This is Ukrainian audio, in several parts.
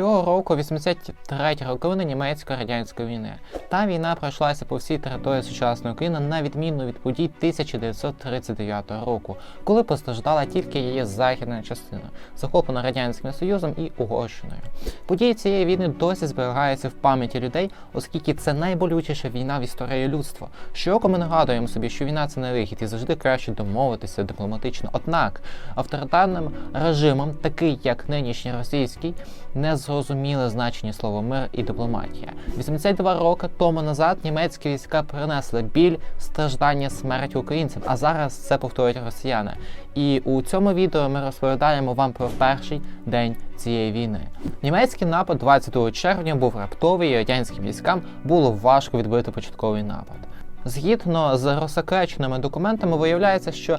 Цього року 83 роковина німецько-радянської війни. Та війна пройшлася по всій території сучасної України на відміну від подій 1939 року, коли постраждала тільки її західна частина, захоплена радянським союзом і Угорщиною. Події цієї війни досі зберігаються в пам'яті людей, оскільки це найболючіша війна в історії людства. Щороку ми нагадуємо собі, що війна це не вихід і завжди краще домовитися дипломатично. Однак авторитарним режимом, такий як нинішній російський, не зрозуміли значення слова мир і дипломатія. 82 роки тому назад німецькі війська принесли біль, страждання, смерть українцям, а зараз це повторюють росіяни. І у цьому відео ми розповідаємо вам про перший день цієї війни. Німецький напад 22 червня був раптовий, і радянським військам було важко відбити початковий напад. Згідно з розсекреченими документами, виявляється, що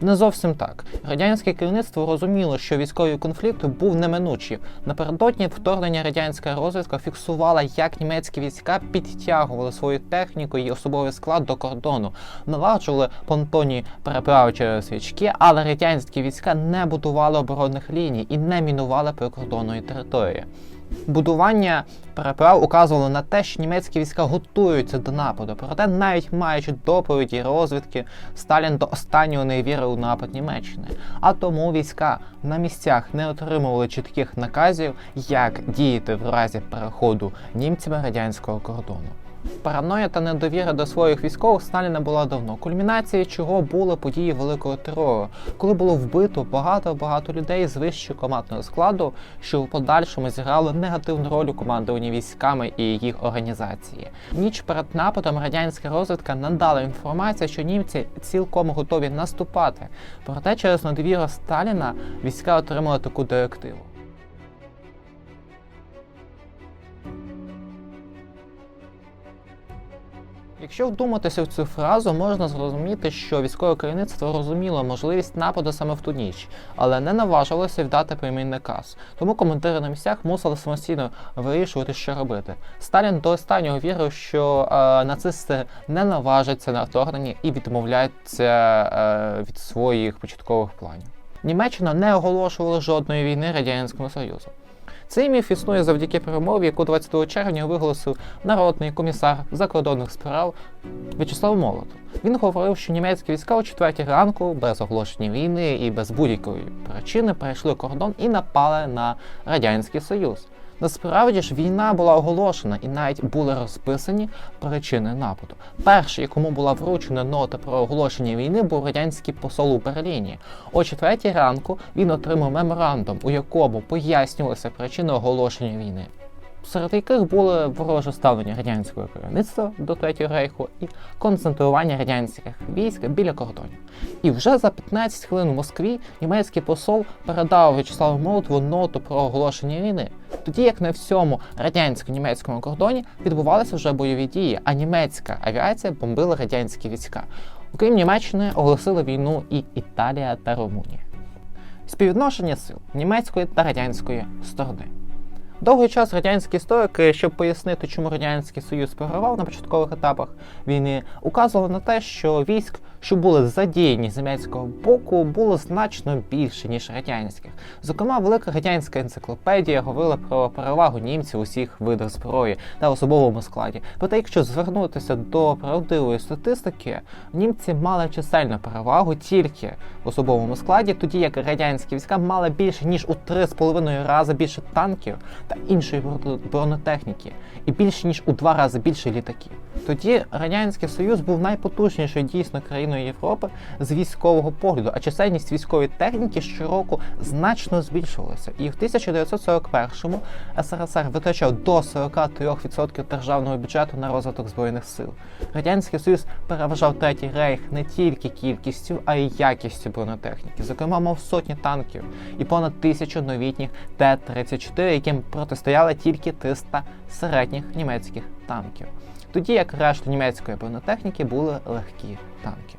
не зовсім так. Радянське керівництво розуміло, що військовий конфлікт був неминучий. Напередодні вторгнення радянська розвідка фіксувала, як німецькі війська підтягували свою техніку і особовий склад до кордону, наладжували понтонні переправи через свічки, але радянські війська не будували оборонних ліній і не мінували прикордонної території. Будування переправ указувало на те, що німецькі війська готуються до нападу. Проте, навіть маючи доповіді розвідки, Сталін до останнього не вірив у напад Німеччини. А тому війська на місцях не отримували чітких наказів, як діяти в разі переходу німцями радянського кордону. Параноя та недовіра до своїх військових Сталіна була давно. Кульмінацією чого були події великого терору, коли було вбито багато-багато людей з вищого командного складу, що в подальшому зіграли негативну роль у командуванні військами і їх організації. Ніч перед нападом радянська розвідка надала інформацію, що німці цілком готові наступати. Проте через недовіру Сталіна війська отримали таку директиву. Якщо вдуматися в цю фразу, можна зрозуміти, що військове керівництво розуміло можливість нападу саме в ту ніч, але не наважилося вдати прямий наказ. Тому командири на місцях мусили самостійно вирішувати, що робити. Сталін до останнього вірив, що е, нацисти не наважаться на вторгнення і відмовляються е, від своїх початкових планів. Німеччина не оголошувала жодної війни Радянському Союзу. Цей міф існує завдяки перемові, яку 20 червня виголосив народний комісар закордонних справ В'ячеслав Молотов. Він говорив, що німецькі війська о 4 ранку без оголошення війни і без будь-якої причини перейшли кордон і напали на радянський союз. Насправді ж війна була оголошена і навіть були розписані причини нападу. Перший, якому була вручена нота про оголошення війни, був радянський посол у Берліні. О четвертій ранку він отримав меморандум, у якому пояснювалися причини оголошення війни. Серед яких були вороже ставлення радянського керівництва до Третього рейху і концентрування радянських військ біля кордонів. І вже за 15 хвилин в Москві німецький посол передав В'ячеславу Молотову ноту про оголошення війни. Тоді як на всьому радянсько-німецькому кордоні відбувалися вже бойові дії, а німецька авіація бомбила радянські війська. Окрім Німеччини, оголосили війну і Італія та Румунія. Співвідношення сил німецької та радянської сторони. Довгий час радянські історики, щоб пояснити, чому радянський союз програвав на початкових етапах війни, указували на те, що військ, що були задіяні з німецького боку, було значно більше ніж радянських. Зокрема, велика радянська енциклопедія говорила про перевагу німців у всіх видах зброї та особовому складі. Проте, якщо звернутися до правдивої статистики, німці мали чисельну перевагу тільки в особовому складі, тоді як радянські війська мали більше ніж у 3,5 рази більше танків та іншої бронетехніки, і більше ніж у два рази більше літаків. Тоді радянський союз був найпотужнішою дійсно країною Європи з військового погляду, а чисельність військової техніки щороку значно збільшувалася. І в 1941-му СРСР витрачав до 43% державного бюджету на розвиток збройних сил. Радянський Союз переважав третій рейх не тільки кількістю, а й якістю бронетехніки. Зокрема, мав сотні танків і понад тисячу новітніх Т-34, яким протистояли тільки 300 середніх німецьких танків. Тоді як решта німецької бронетехніки були легкі танки.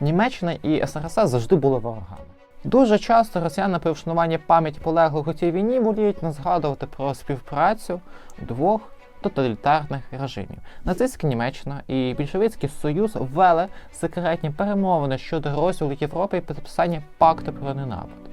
Німеччина і СРСР завжди були ворогами. Дуже часто росіяни при вшануванні пам'яті полеглих у цій війні воліють не згадувати про співпрацю двох тоталітарних режимів. Нацистська Німеччина і більшовицький союз ввели секретні перемовини щодо розділу Європи і підписання пакту про ненапад.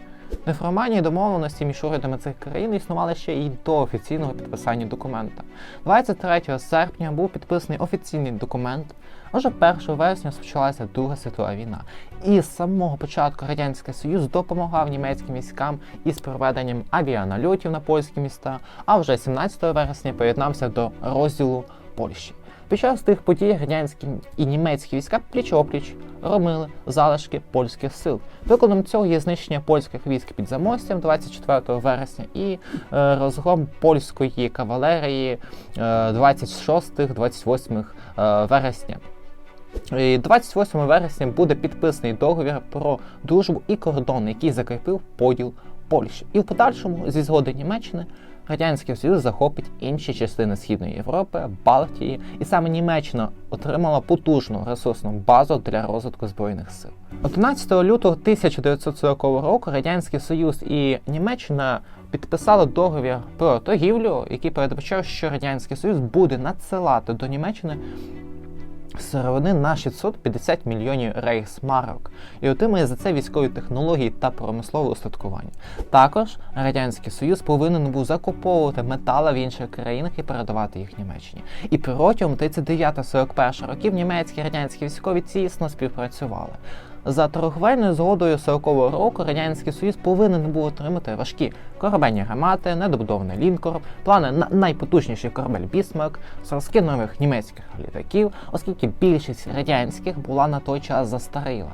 Неформальні домовленості між урядами цих країн існували ще й до офіційного підписання документа. 23 серпня був підписаний офіційний документ. а Вже 1 вересня розпочалася Друга світова війна, і з самого початку радянський союз допомагав німецьким військам із проведенням авіанальотів на польські міста. А вже 17 вересня приєднався до розділу Польщі. Під час тих подій радянські і німецькі війська пліч-опліч робили залишки польських сил. Прикладом цього є знищення польських військ під Замостям 24 вересня і е, розгром польської кавалерії е, 26-28 е, вересня. І 28 вересня буде підписаний договір про дружбу і кордон, який закріпив поділ Польщі. І в подальшому, зі згоди Німеччини, Радянський Союз захопить інші частини Східної Європи, Балтії, і саме Німеччина отримала потужну ресурсну базу для розвитку збройних сил. 11 лютого 1940 року Радянський Союз і Німеччина підписали договір про торгівлю, який передбачав, що Радянський Союз буде надсилати до Німеччини сировини на 650 мільйонів рейхсмарок і отримує за це військові технології та промислове устаткування. Також Радянський Союз повинен був закуповувати метали в інших країнах і передавати їх Німеччині. І протягом 39-41 років німецькі і радянські військові тісно співпрацювали. За торговельною згодою 40-го року Радянський Союз повинен був отримати важкі корабельні гармати, недобудований лінкор, плани на найпотужніший корабель Бісмарк, зразки нових німецьких літаків, оскільки більшість радянських була на той час застаріла.